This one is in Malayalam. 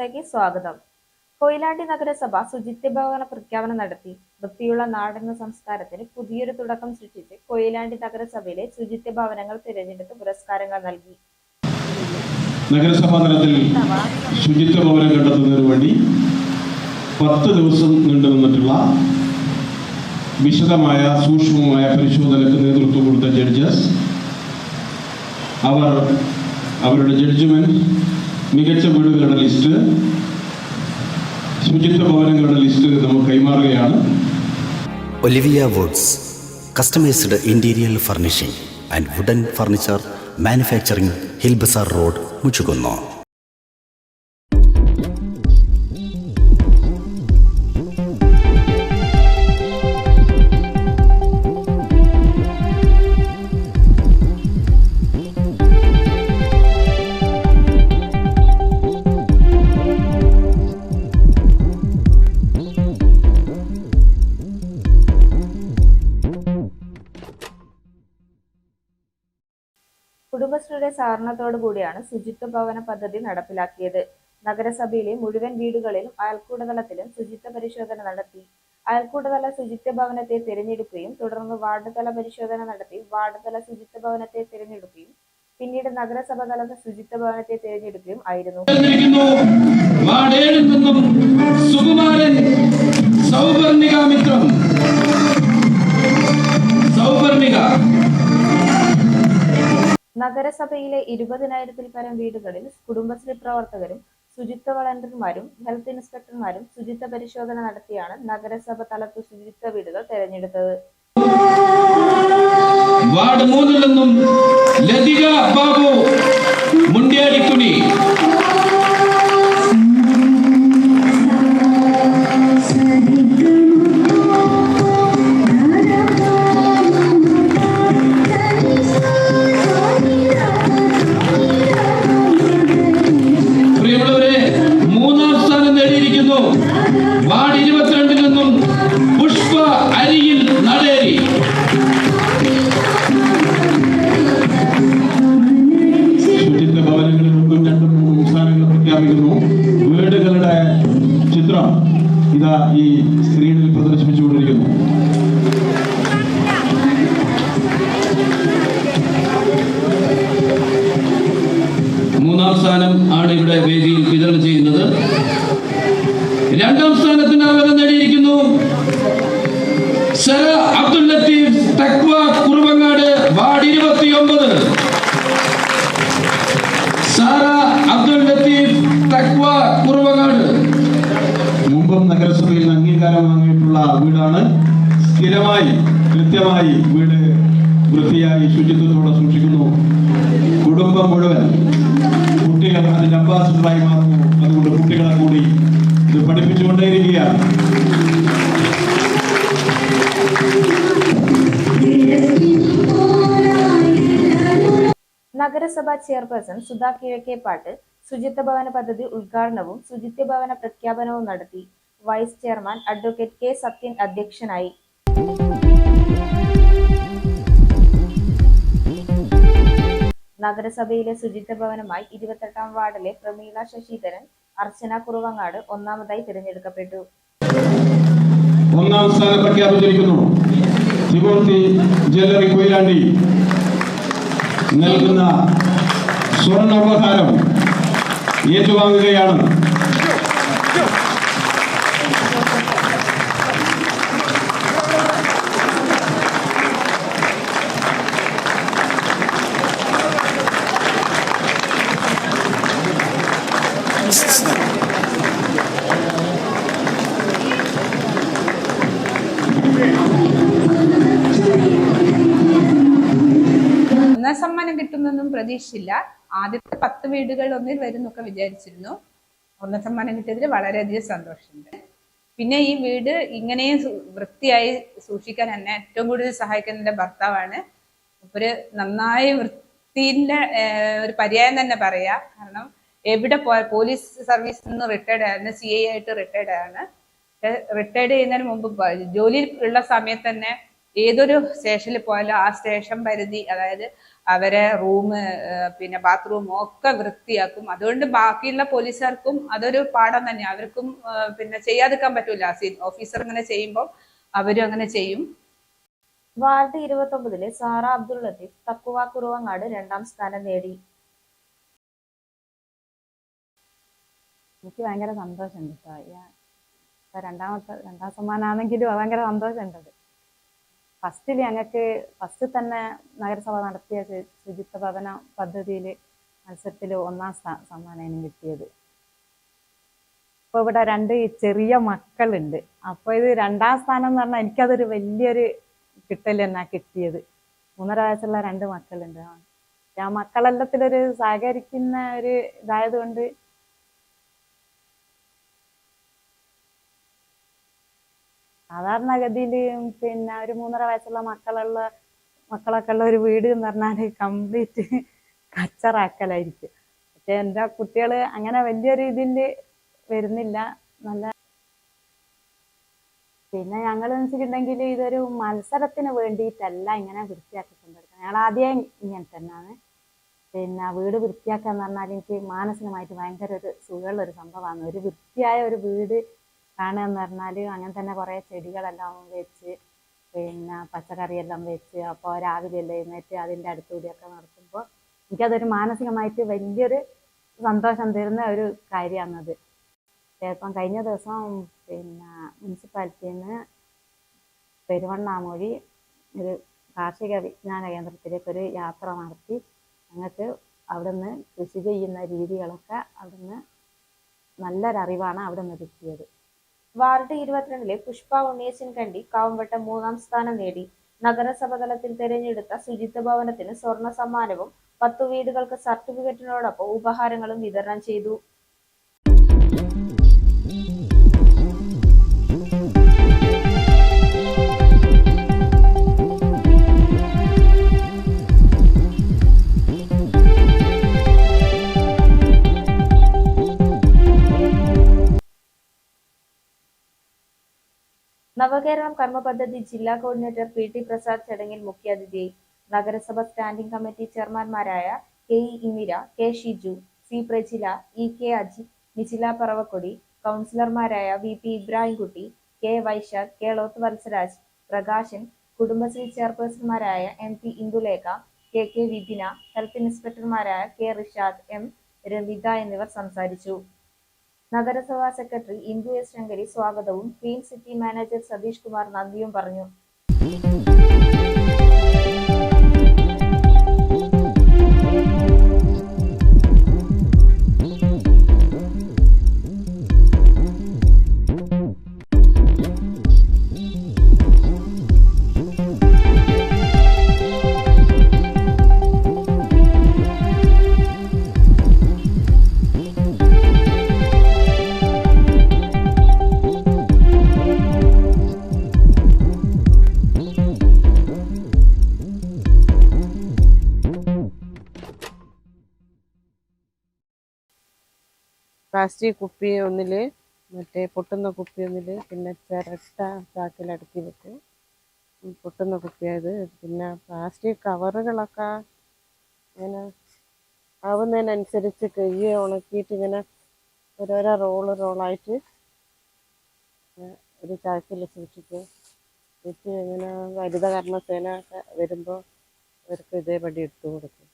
ന്യൂസിലേക്ക് സ്വാഗതം. കൊയിലാണ്ടി നഗരസഭ ശുചിത്വ ഭവന പ്രഖ്യാപനം നടത്തി. വൃത്തിയുള്ള നാടെന്ന സംസ്കാരത്തിന് പുതിയൊരു തുടക്കം സൃഷ്ടിച്ച് കൊയിലാണ്ടി നഗരസഭയിലെ ശുചിത്വ ഭവനങ്ങൾ തിരഞ്ഞെടുത്ത് പുരസ്കാരങ്ങൾ നൽകി. നഗരസഭാ തലത്തിൽ ശുചിത്വ ഭവനം കണ്ടെത്തുന്നതിന് വേണ്ടി പത്ത് ദിവസം നീണ്ടു നിന്നിട്ടുള്ള വിശദമായ സൂക്ഷ്മമായ പരിശോധനയ്ക്ക് നേതൃത്വം കൊടുത്ത ജഡ്ജസ് അവർ അവരുടെ ജഡ്ജ്മെന്റ് മികച്ച വീടുകളുടെ ലിസ്റ്റ് ശുചിത്വ ഭവനങ്ങളുടെ ലിസ്റ്റ് നമുക്ക് കൈമാറുകയാണ്. Olivia woods customized interior furnishing and wooden furniture manufacturing Hilbazar road Muchukunnu. കുടുംബശ്രീയുടെ സഹകരണത്തോടു കൂടിയാണ് ശുചിത്വ ഭവന പദ്ധതി നടപ്പിലാക്കിയത്. നഗരസഭയിലെ മുഴുവൻ വീടുകളിലും അയൽക്കൂടതലത്തിലും ശുചിത്വ പരിശോധന നടത്തി. അയൽക്കൂടതല ശുചിത്വ ഭവനത്തെ തിരഞ്ഞെടുക്കുകയും തുടർന്ന് വാർഡ് തല പരിശോധന നടത്തി വാർഡ് തല ശുചിത്വ ഭവനത്തെ തിരഞ്ഞെടുക്കുകയും പിന്നീട് നഗരസഭ തല ശുചിത്വ ഭവനത്തെ തിരഞ്ഞെടുക്കുകയും ആയിരുന്നു. നഗരസഭയിലെ ഇരുപതിനായിരത്തിൽ പരം വീടുകളിൽ കുടുംബശ്രീ പ്രവർത്തകരും ശുചിത്വ വളണ്ടിയർമാരും ഹെൽത്ത് ഇൻസ്പെക്ടർമാരും ശുചിത്വ പരിശോധന നടത്തിയാണ് നഗരസഭ തലത്ത് ശുചിത്വ വീടുകൾ തെരഞ്ഞെടുത്തത്. വാർഡ് മൂന്നിൽ നിന്നും ലതിക ബാബു മുണ്ടിയാടിക്കുടി മൂന്നാം സ്ഥാനം ആണ് ഇവിടെ വേദിയിൽ വിതരണം ചെയ്യുന്നത്. രണ്ടാം സ്ഥാനത്തിന് ആവേദനം നേടിയിരിക്കുന്നു സര അബ്ദുൽ ലത്തീഫ് തക്വ കുറുവങ്ങാട് വാർഡ് ഇരുപത്തിയൊമ്പത്. സാറ അബ്ദുൽ ലത്തീഫ് തക്വ കുറുവങ്ങാട്. മുമ്പും നഗരസഭയിൽ അംഗീകാരം വാങ്ങിയിട്ടുള്ള വീടാണ്. സ്ഥിരമായി കൃത്യമായി വീട് വൃത്തിയായി ശുചിത്വത്തോടെ സൂക്ഷിക്കുന്നു. കുടുംബം മുഴുവൻ കുട്ടികൾ അതിന്റെ അംബാസിഡറായി മാറുന്നു. അതുകൊണ്ട് കുട്ടികളെ കൂടി ഇത് പഠിപ്പിച്ചുകൊണ്ടേയിരിക്കുകയാണ്. നഗരസഭാ ചെയർപേഴ്സൺ സുധാ കിഴക്കേപ്പാട്ട് ശുചിത്വ ഭവന പദ്ധതി ഉദ്ഘാടനവും ശുചിത്വ ഭവന പ്രഖ്യാപനവും നടത്തി vice chairman advocate K Sathyan അധ്യക്ഷനായി. നഗരസഭയിലെ ശുചിത്വ ഭവനമായി ഇരുപത്തെട്ടാം വാർഡിലെ പ്രമീള ശശിധരൻ അർച്ചന കുറുവങ്ങാട് ഒന്നാമതായി തിരഞ്ഞെടുക്കപ്പെട്ടു. ഒന്നാം സ്ഥാനം പ്രഖ്യാപിച്ചിരിക്കുന്നു. Timothy jewellery Koyilandy. നൽകുന്ന സ്വർണ ഉപഹാരം ഏറ്റുവാങ്ങുകയാണ്. കിട്ടുമെന്നൊന്നും പ്രതീക്ഷിച്ചില്ല. ആദ്യത്തെ പത്ത് വീടുകൾ ഒന്നിൽ വരുന്നൊക്കെ വിചാരിച്ചിരുന്നു. ഒന്നാം സമ്മാനം കിട്ടിയതിൽ വളരെയധികം സന്തോഷമുണ്ട്. പിന്നെ ഈ വീട് ഇങ്ങനെയും വൃത്തിയായി സൂക്ഷിക്കാൻ എന്നെ ഏറ്റവും കൂടുതൽ സഹായിക്കുന്ന എന്റെ ഭർത്താവാണ്. ഒരു നന്നായി വൃത്തിന്റെ ഒരു പര്യായം തന്നെ പറയാ. കാരണം എവിടെ പോയ പോലീസ് സർവീസിൽ നിന്ന് റിട്ടയർഡ് ആയിരുന്നു സി ഐ ആയിട്ട് റിട്ടയർഡ് ആണ്. റിട്ടയർഡ് ചെയ്യുന്നതിന് മുമ്പ് ജോലി ഉള്ള സമയത്ത് തന്നെ ഏതൊരു സ്റ്റേഷനിൽ പോയാലും ആ സ്റ്റേഷൻ പരിധി അതായത് അവരെ റൂം പിന്നെ ബാത്റൂം ഒക്കെ വൃത്തിയാക്കും. അതുകൊണ്ട് ബാക്കിയുള്ള പോലീസുകാർക്കും അതൊരു പാഠം തന്നെ. അവർക്കും പിന്നെ ചെയ്യാതിരിക്കാൻ പറ്റൂല. ഓഫീസർ അങ്ങനെ ചെയ്യുമ്പോൾ അവരും അങ്ങനെ ചെയ്യും. വാർഡ് ഇരുപത്തി ഒമ്പതിലെ സാറ അബ്ദുൾ ലത്തീഫ് തക്കുവ കുറുവങ്ങാട് രണ്ടാം സ്ഥാനം നേടി. എനിക്ക് ഭയങ്കര സന്തോഷമുണ്ട് രണ്ടാമത്തെ രണ്ടാം സമ്മാനമാണെങ്കിലും ഭയങ്കര സന്തോഷമുണ്ടത് ഫസ്റ്റിൽ ഞങ്ങൾക്ക് ഫസ്റ്റ് തന്നെ നഗരസഭ നടത്തിയ ശുചിത്വ ഭവന പദ്ധതിയിൽ മത്സരത്തിൽ ഒന്നാം സമ്മാനം കിട്ടിയത്. ഇപ്പോൾ ഇവിടെ രണ്ട് ചെറിയ മക്കളുണ്ട്. അപ്പോൾ ഇത് രണ്ടാം സ്ഥാനം എന്ന് പറഞ്ഞാൽ എനിക്കതൊരു വലിയൊരു കിട്ടൽ തന്നെ കിട്ടിയത്. മൂന്നര വയസ്സുള്ള രണ്ട് മക്കളുണ്ട്. ആ. മക്കളെല്ലാത്തിലൊരു സഹകരിക്കുന്ന ഒരു ഇതായത് സാധാരണഗതിയിൽ പിന്നെ ഒരു മൂന്നര വയസ്സുള്ള മക്കളുള്ള മക്കളൊക്കെ ഉള്ള ഒരു വീട് എന്ന് പറഞ്ഞാൽ കംപ്ലീറ്റ് കച്ചറാക്കലായിരിക്കും. പക്ഷെ എന്റെ കുട്ടികൾ അങ്ങനെ വലിയൊരു ഇതിൽ വരുന്നില്ല. നല്ല പിന്നെ ഞങ്ങൾ വെച്ചിട്ടുണ്ടെങ്കിൽ ഇതൊരു മത്സരത്തിന് വേണ്ടിയിട്ടല്ല ഇങ്ങനെ വൃത്തിയാക്കി കൊണ്ടെടുക്കുന്നത് ഞങ്ങൾ ആദ്യം ഇങ്ങനെ തന്നെയാണ്. പിന്നെ വീട് വൃത്തിയാക്കുക എന്ന് പറഞ്ഞാൽ എനിക്ക് മാനസികമായിട്ട് ഭയങ്കര ഒരു സുഖമുള്ള ഒരു സംഭവമാണ്. ഒരു വൃത്തിയായ ഒരു വീട് കാണുക എന്ന് പറഞ്ഞാൽ അങ്ങനെ തന്നെ കുറേ ചെടികളെല്ലാം വെച്ച് പിന്നെ പച്ചക്കറിയെല്ലാം വെച്ച് അപ്പോൾ രാവിലെ എല്ലാം എഴുന്നേറ്റ് അതിന്റെ അടുത്തുകൂടിയൊക്കെ നടത്തുമ്പോൾ എനിക്കതൊരു മാനസികമായിട്ട് വലിയൊരു സന്തോഷം തരുന്ന ഒരു കാര്യമാണത്. ഇപ്പം കഴിഞ്ഞ ദിവസം പിന്നെ മുനിസിപ്പാലിറ്റിയിൽ നിന്ന് പെരുവണ്ണാമൊഴി ഒരു കാർഷിക വിജ്ഞാന കേന്ദ്രത്തിലേക്ക് ഒരു യാത്ര നടത്തി ഞങ്ങൾക്ക് അവിടുന്ന് കൃഷി ചെയ്യുന്ന രീതികളൊക്കെ അവിടുന്ന് നല്ലൊരറിവാണ് അവിടെ നിന്ന് കിട്ടിയത്. വാർഡ് ഇരുപത്തിരണ്ടിലെ പുഷ്പ ഉണ്ണിയച്ചൻ കണ്ടി കാവുംവട്ടം മൂന്നാം സ്ഥാനം നേടി. നഗരസഭ തലത്തിൽ തിരഞ്ഞെടുത്ത ശുചിത്വ ഭവനത്തിന് സ്വർണ സമ്മാനവും പത്തു വീടുകൾക്ക് സർട്ടിഫിക്കറ്റിനോടൊപ്പം ഉപഹാരങ്ങളും വിതരണം ചെയ്തു. നവകേരളം കർമ്മ പദ്ധതി ജില്ലാ കോർഡിനേറ്റർ പി ടി പ്രസാദ് ചടങ്ങിൽ മുഖ്യാതിഥിയായി നഗരസഭ standing committee ചെയർമാൻമാരായ K E Indira K Shiju C Prajila E K Ajith Nichila Paravakkodi കൗൺസിലർമാരായ V P Ibrahimkutty K Vaishakh Keloth Valsaraj Prakashan Kudumbashree ചെയർപേഴ്സൺമാരായ M P Indulekha K K Vipina health ഇൻസ്പെക്ടർമാരായ K Rishad M Ravitha എന്നിവർ സംസാരിച്ചു. നഗരസഭാ സെക്രട്ടറി ഇന്ദു എസ് ശങ്കരി സ്വാഗതവും clean city manager Satheesh Kumar നന്ദിയും പറഞ്ഞു പ്ലാസ്റ്റിക് കുപ്പി ഒന്നിൽ മറ്റേ പൊട്ടുന്ന കുപ്പി ഒന്നിൽ പിന്നെ ചിരട്ട ചാക്കിൽ അടുക്കി വെക്കും പൊട്ടുന്ന കുപ്പിയായത് പിന്നെ പ്ലാസ്റ്റിക് കവറുകളൊക്കെ ഇങ്ങനെ ആവുന്നതിനനുസരിച്ച് കയ്യെ ഉണക്കിയിട്ട് ഇങ്ങനെ ഓരോരോ റോൾ റോളായിട്ട് ഒരു ചാക്കിൽ സൂക്ഷിക്കും എന്നിട്ട് ഇങ്ങനെ ഹരിതകർമ്മസേന വരുമ്പോൾ അവർക്ക് ഇതേപടി എടുത്തു കൊടുക്കും.